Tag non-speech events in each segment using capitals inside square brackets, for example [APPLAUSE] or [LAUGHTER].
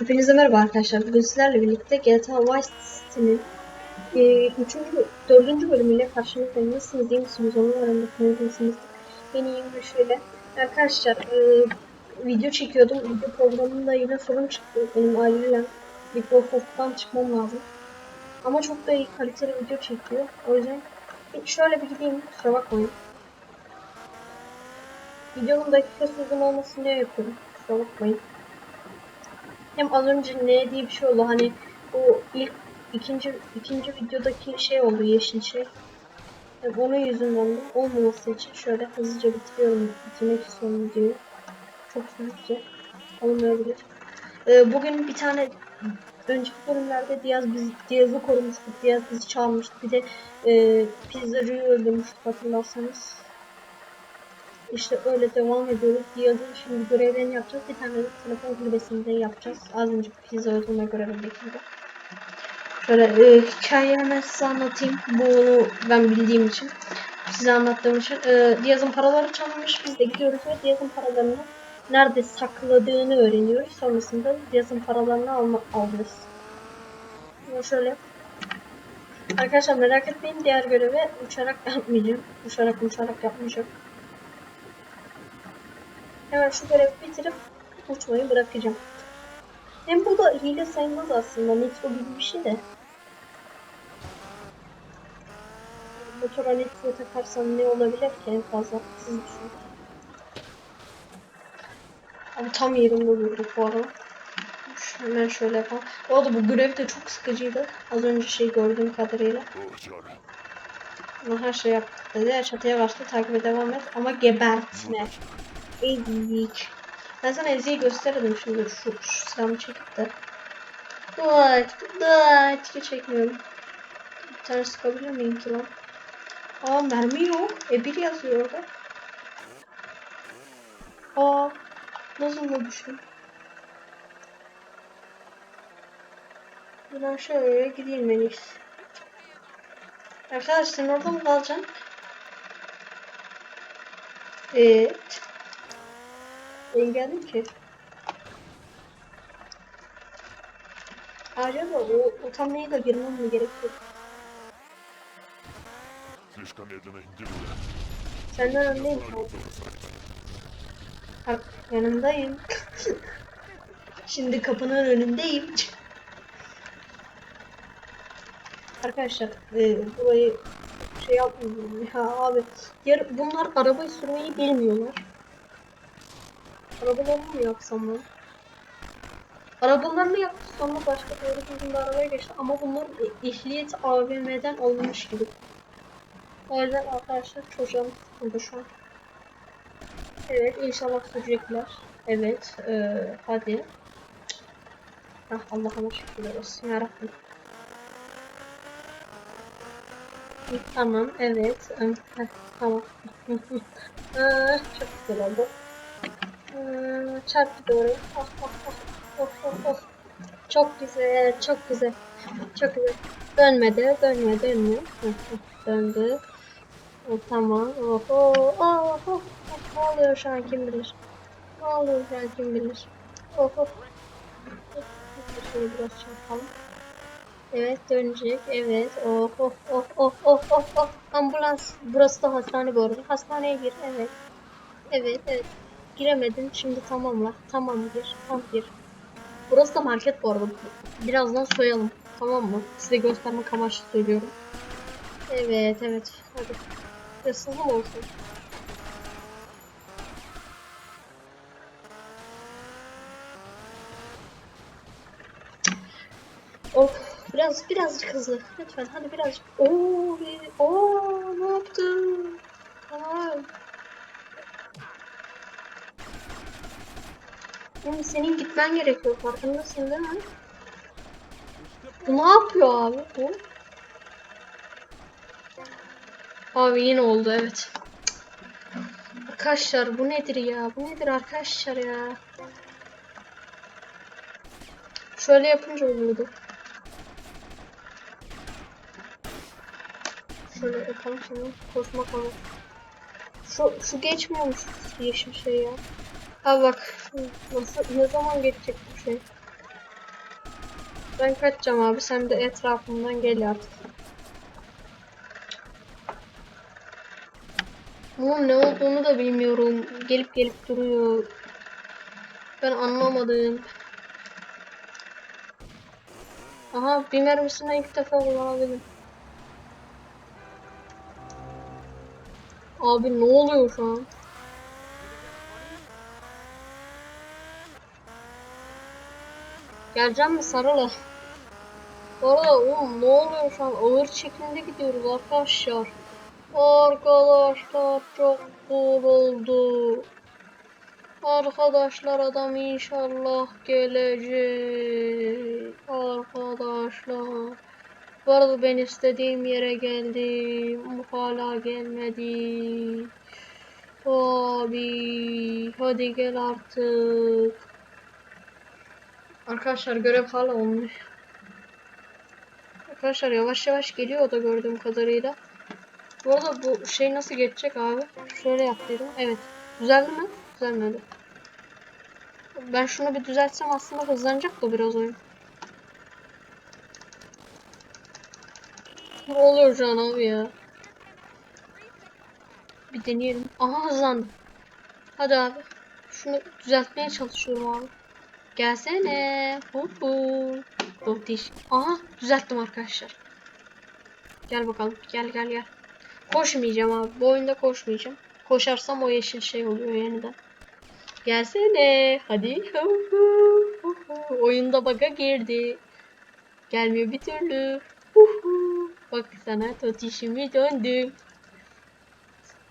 Hepinize merhaba arkadaşlar. Bugün sizlerle birlikte GTA Vice City'nin e, üçüncü, dördüncü bölümüyle karşınızdayım. Nasılsınız, iyi misiniz? Onu öğrenmek iyisiniz. Ben iyiyim ve şöyle. Arkadaşlar e, video çekiyordum. Video programında yine sorun çıktı. Benim aileyle Microsoft'tan çıkmam lazım. Ama çok da iyi kaliteli video çekiyor. O yüzden bir- şöyle bir gideyim. Kusura bakmayın. Videonun dakikası uzun olmasın diye yapıyorum. Kusura bakmayın. Hem az önce ne diye bir şey oldu hani bu ilk ikinci ikinci videodaki şey oldu yeşil şey. Hem onun yüzünden de olmaması için şöyle hızlıca bitiriyorum bitirmek istiyorum videoyu. Çok sürükse olmayabilir. Ee, bugün bir tane önceki bölümlerde Diaz biz Diaz'ı korumuştuk. Diaz bizi çalmıştı. Bir de e, pizzacıyı öldürmüştük hatırlarsanız. İşte öyle devam ediyoruz. Diaz'ın şimdi görevlerini yapacağız. Bir tane de telefon kulübesinde yapacağız. Az önce pizza öldürme görevindekinde. Şöyle e, hikayeyi hemen size anlatayım. Bunu ben bildiğim için. Size anlattığım için. E, Diaz'ın paraları çalınmış. Biz de gidiyoruz ve Diaz'ın paralarını nerede sakladığını öğreniyoruz. Sonrasında Diaz'ın paralarını alma, alacağız. Şimdi şöyle. Arkadaşlar merak etmeyin diğer görevi uçarak [LAUGHS] yapmayacağım. Uçarak uçarak yapmayacağım. Hemen şu görevi bitirip uçmayı bırakacağım. Hem bu da hile sayılmaz aslında. Nitro gibi bir şey de. Motora nitro takarsam ne olabilir ki en fazla? Siz düşünün. Abi tam yerimde durduk bu arada. Hemen şöyle yapalım. Bu arada bu görev de çok sıkıcıydı. Az önce şey gördüğüm kadarıyla. Ama her şey yaptık dedi. Çatıya kaçtı. Takibe devam et. Ama gebertme. Ezik. Ben sana Ezik'i gösterirdim şimdi şu, şu silahımı çekip de. Dur, dur, hiç çekmiyorum. Bir tane sıkabilir miyim ki lan? Aa mermi yok. E bir yazıyor orada. Aa nasıl bu düşün? Ben şöyle gideyim en iyisi. Arkadaş sen orada mı kalacaksın? Evet Ben geldim ki. Acaba o utanmaya da girmem mi gerekiyor? Слишком медленно индивидуально. Senden öndeyim. Bak yanındayım. Şimdi kapının önündeyim. Arkadaşlar e, burayı şey yapmıyorum ya abi. Yar, bunlar arabayı sürmeyi bilmiyorlar. Arabalarını mı yapsam ben? Arabalarını yaptı sonra başka doğru düzgün bir arabaya geçti ama bunların e- ehliyeti AVM'den alınmış gibi. O yüzden arkadaşlar çocuğum burada şu an. Evet inşallah sürecekler. Evet eee hadi. Ah Allah'ıma şükürler olsun yarabbim. Tamam evet. Tamam. [LAUGHS] Çok güzel oldu. Aa, Çarp bir de oraya. Oh, oh, oh, oh, oh, oh. Çok güzel, çok güzel. Çok güzel. Dönmedi, dönme, dönme. Döndü. E, tamam. Oh, oh, oh, oh, oh. Ne oluyor şu an kim bilir? Ne oluyor şu an kim bilir? Oh, oh. Şöyle biraz çarpalım. Evet dönecek. Evet. Oh oh oh oh oh oh oh. Ambulans. Burası da hastane bu arada. Hastaneye gir. Evet. Evet evet. Giremedin. Şimdi tamamla. Tamam gir. Tam gir. Burası da market bu arada. Birazdan soyalım. Tamam mı? Size göstermek amaçlı söylüyorum. Evet evet. Hadi. Hırsızım olsun. Of biraz birazcık hızlı lütfen hadi birazcık. Oo, oo ne yaptın? Tamam. Oğlum senin gitmen gerekiyor farkındasın değil mi? Bu ne yapıyor abi bu? Abi yine oldu evet. Arkadaşlar bu nedir ya? Bu nedir arkadaşlar ya? Şöyle yapınca oluyordu. Şöyle yapalım şimdi. Koşmak ama. Şu, şu geçmiyormuş yeşil şey ya. Ha bak. Nasıl, ne zaman geçecek bu şey? Ben kaçacağım abi. Sen de etrafımdan gel artık. Bunun ne olduğunu da bilmiyorum. Gelip gelip duruyor. Ben anlamadım. Aha bir mermisini ilk defa kullanabildim. Abi ne oluyor şu an? Geleceğim mi sarıla? Bu arada oğlum ne oluyor şu an? Ağır çekimde gidiyoruz arkadaşlar. Arkadaşlar çok zor oldu. Arkadaşlar adam inşallah gelecek. Arkadaşlar. Bu arada ben istediğim yere geldim. Hala gelmedi. Abi hadi gel artık. Arkadaşlar görev hala olmuş. Arkadaşlar yavaş yavaş geliyor o da gördüğüm kadarıyla. Bu arada bu şey nasıl geçecek abi? Şöyle yaptıydım. Evet. Düzeldi mi? Düzelmedi. Ben şunu bir düzeltsem aslında hızlanacak da biraz oyun. Ne oluyor şu an abi ya? Bir deneyelim. Aha hızlandı. Hadi abi. Şunu düzeltmeye çalışıyorum abi. Gelsene. Hu hu. Müthiş. Aha düzelttim arkadaşlar. Gel bakalım. Gel gel gel. Koşmayacağım abi. Bu oyunda koşmayacağım. Koşarsam o yeşil şey oluyor yeniden. Gelsene. Hadi. Oyunda bug'a girdi. Gelmiyor bir türlü. Bak sana totişimi döndüm.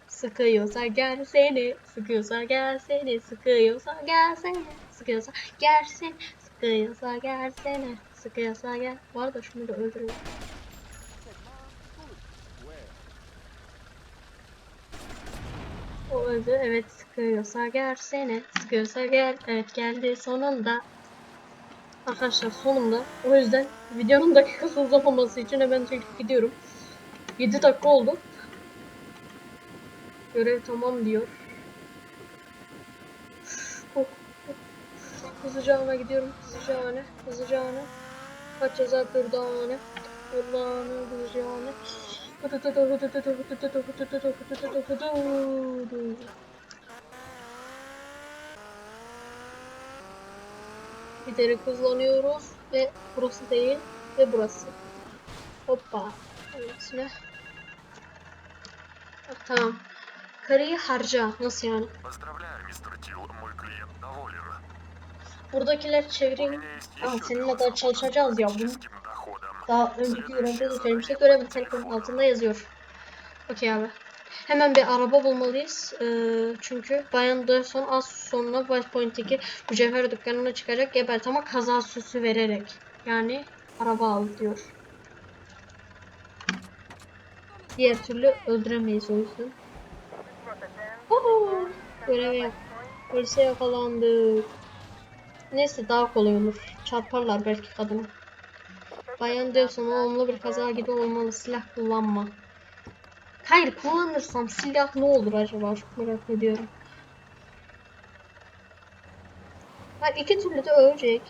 Sıkıyorsa gelsene, sıkıyorsa gelsene, sıkıyorsa gelsene, sıkıyorsa gelsin, sıkıyorsa gelsene, sıkıyorsa gel. Bu arada şunu da öldürüyorum. O öldü, evet sıkıyorsa gelsene, sıkıyorsa gel, evet geldi sonunda. Arkadaşlar sonunda. O yüzden videonun dakikası uzamaması için hemen çekip gidiyorum. 7 dakika oldu. Görev tamam diyor. Oh, oh. Hızlıca ana gidiyorum. Hızlıca ana. Hızlıca ana. Kaç ceza durdağını. Durdağını hızlıca Giderek hızlanıyoruz ve burası değil ve burası. Hoppa. Evet ne? Ah, Tamam. Karıyı harca. Nasıl yani? Поздравляю, мистер Тил, мой клиент доволен. Buradakiler çevirin. Aa, seninle daha çalışacağız yavrum. Daha önceki yorumda söylemişti. Görev telefonun altında yazıyor. Okey abi. Hemen bir araba bulmalıyız. Ee, çünkü Bayan Dawson az sonra West Point'teki mücevher dükkanına çıkacak gebert ama kaza süsü vererek. Yani araba al diyor. Diğer türlü öldüremeyiz o yüzden. Oho! Görev yap. Polise yakalandık. Neyse daha kolay olur. Çarparlar belki kadını. Bayan diyorsan olumlu bir kaza gibi olmalı. Silah kullanma. Hayır kullanırsam silah ne olur acaba? Çok merak ediyorum. Hayır iki türlü de ölecek.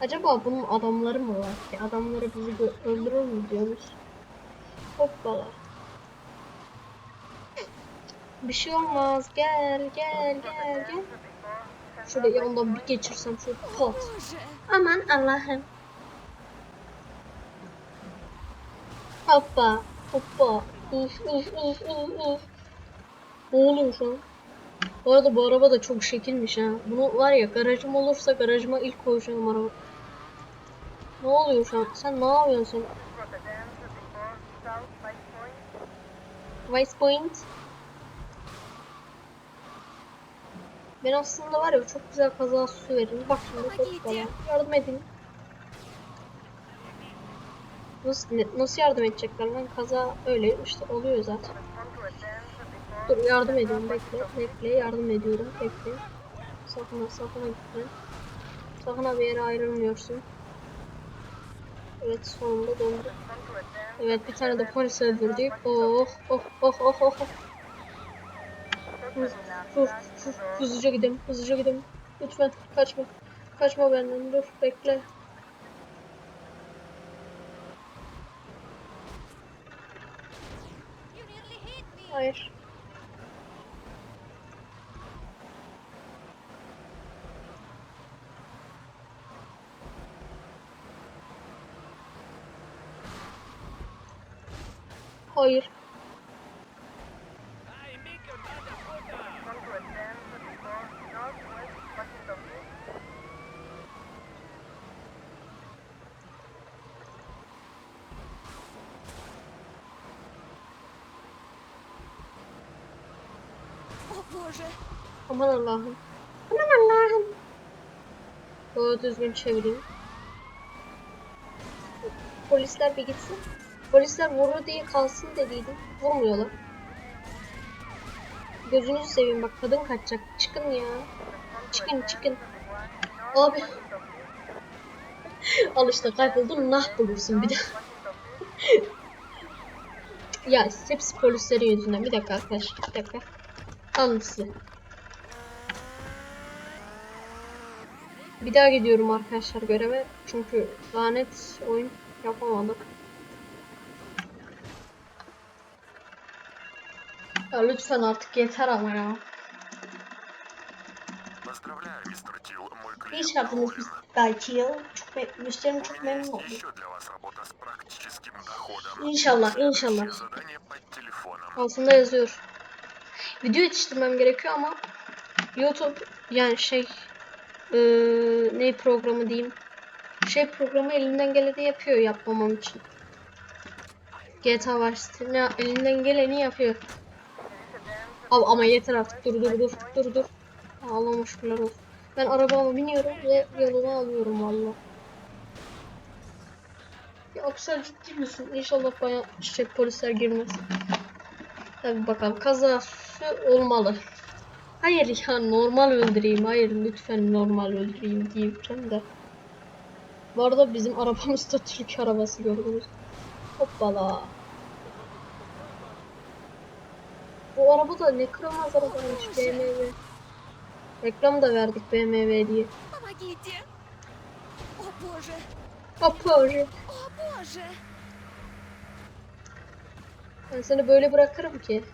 Acaba bunun adamları mı var ki? Adamları bizi öldürür mü diyoruz? Hoppala. Bir şey olmaz. Gel gel gel gel. Şöyle yandan bir geçirsem şöyle pat. Aman Allah'ım. Hoppa. Hoppa. Uf uf uf uf uf. Ne oluyor şu an? Bu arada bu araba da çok şekilmiş ha. Bunu var ya garajım olursa garajıma ilk koyacağım araba. Ne oluyor şu an? Sen ne yapıyorsun sen? Vice Point. Ben aslında var ya çok güzel kaza su veririm. Bak şimdi çok kolay. Yardım edin. Nasıl, nasıl yardım edecekler lan? Kaza öyle işte oluyor zaten. Dur yardım ediyorum bekle bekle yardım ediyorum bekle. Sakın sakın gitme. Sakın bir yere ayrılmıyorsun. Evet sonunda döndü. Evet bir tane de polis öldürdük. Oh oh oh oh oh. oh. Hız. Hızlıca gidelim, hızlıca gidelim. Lütfen kaçma. Kaçma benden, dur bekle. Hayır. Hayır. proje. Aman Allah'ım. Aman Allah'ım. Doğru düzgün çevireyim. Polisler bir gitsin. Polisler vurur diye kalsın dediydim. Vurmuyorlar. Gözünüzü seveyim bak kadın kaçacak. Çıkın ya. Çıkın çıkın. Abi. [LAUGHS] Al işte kayboldun nah bulursun bir de. [LAUGHS] ya hepsi polislerin yüzünden. Bir dakika arkadaşlar. Bir dakika. Alın size. Bir daha gidiyorum arkadaşlar göreve. Çünkü lanet oyun yapamadık. Ya lütfen artık yeter ama ya. İyi şartınız Mr. Till. Çok müşterim çok memnun oldu. İnşallah, inşallah. Altında yazıyor. Video yetiştirmem gerekiyor ama YouTube yani şey eee ne programı diyeyim şey programı elinden geleni yapıyor yapmamam için. GTA Vice City ne elinden geleni yapıyor. Abi ama yeter artık dur dur dur dur dur. Ağlama şükürler olsun. Ben arabama biniyorum ve yolunu alıyorum valla. Ya Aksel ciddi misin? İnşallah bana şey polisler girmez. Tabi bakalım kazası olmalı. Hayır ya normal öldüreyim. Hayır lütfen normal öldüreyim diyeceğim de. Bu arada bizim arabamız da Türk [LAUGHS] arabası gördünüz. Hoppala. Bu araba da ne kramaz arabaymış BMW. Reklam da verdik BMW diye. Помогите! О боже! Hoppa oraya. О боже! Ben seni böyle bırakırım ki.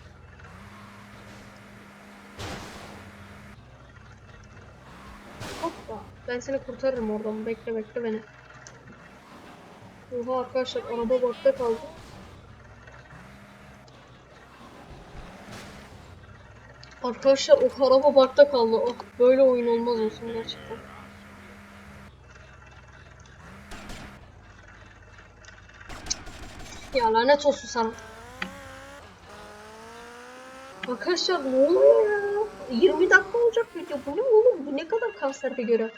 Hoppa. Ben seni kurtarırım oradan. Bekle bekle beni. Oha arkadaşlar araba bakta kaldı. Arkadaşlar o araba bakta kaldı. Oh, böyle oyun olmaz olsun gerçekten. Ya lanet olsun sana. Arkadaşlar ne oluyor ya? 20 dakika olacak video. Bu ne oğlum? Bu ne kadar kanser bir görev.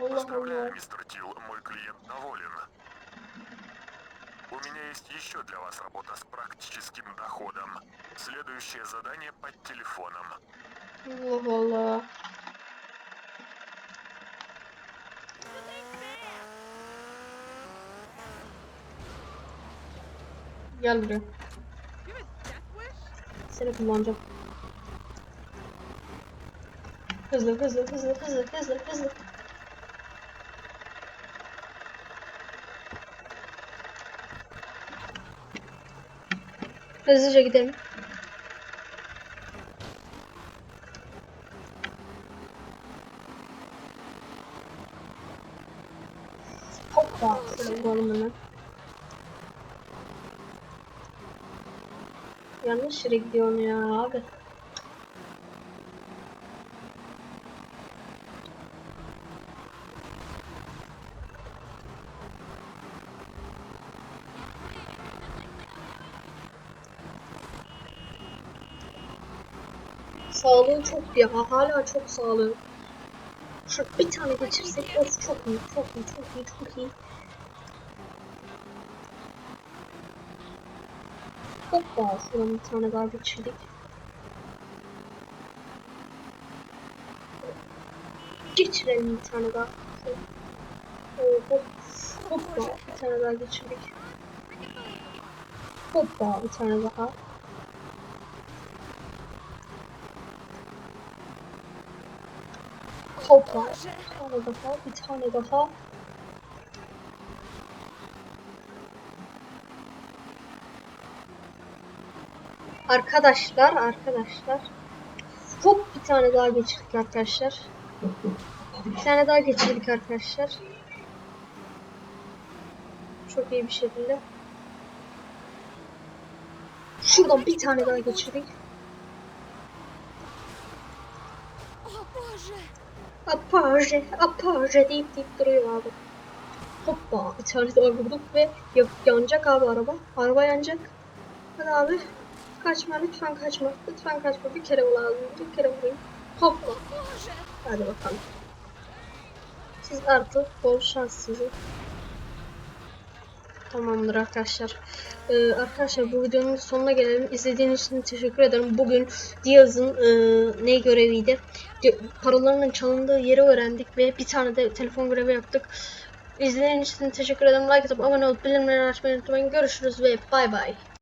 Allah Поздравляю, Allah. мистер Тил, мой клиент доволен. У меня есть еще для вас работа с практическим доходом. Следующее задание под телефоном. Allah Allah. Gel buraya. Seni kullanacağım. Hızlı hızlı hızlı hızlı hızlı hızlı. Hızlıca gidelim. Hoppa. Şöyle vuralım hemen. Yanlış yere gidiyorsun ya abi. Sağlığın çok ya. Hala çok sağlığın. Şu bir tane geçirsek of çok iyi, çok iyi, çok iyi, çok iyi. Hoppa şuradan bir tane galiba çildik. Ee, Geçirelim bir tane daha. Hop, hoppa bir tane daha geçirdik. Hoppa bir tane daha. Hoppa bir tane daha bir tane daha. Arkadaşlar arkadaşlar. Çok bir tane daha geçirdik arkadaşlar. Bir tane daha geçirdik arkadaşlar. Çok iyi bir şekilde. Şuradan bir tane daha geçirdik. Apaje, apaje deyip deyip duruyor abi. Hoppa bir tane daha vurduk ve yanacak abi araba. Araba yanacak. Hadi abi. Kaçma lütfen kaçma. Lütfen kaçma. Bir kere vuralım. Bir kere vurayım. Hoppa. Hadi bakalım. Siz artık bol şans size. Tamamdır arkadaşlar. Ee, arkadaşlar bu videonun sonuna gelelim. İzlediğiniz için teşekkür ederim. Bugün Diaz'ın e, ne göreviydi? Di paralarının çalındığı yeri öğrendik ve bir tane de telefon görevi yaptık. İzlediğiniz için teşekkür ederim. Like atıp abone olup bildirimleri açmayı unutmayın. Görüşürüz ve bay bay.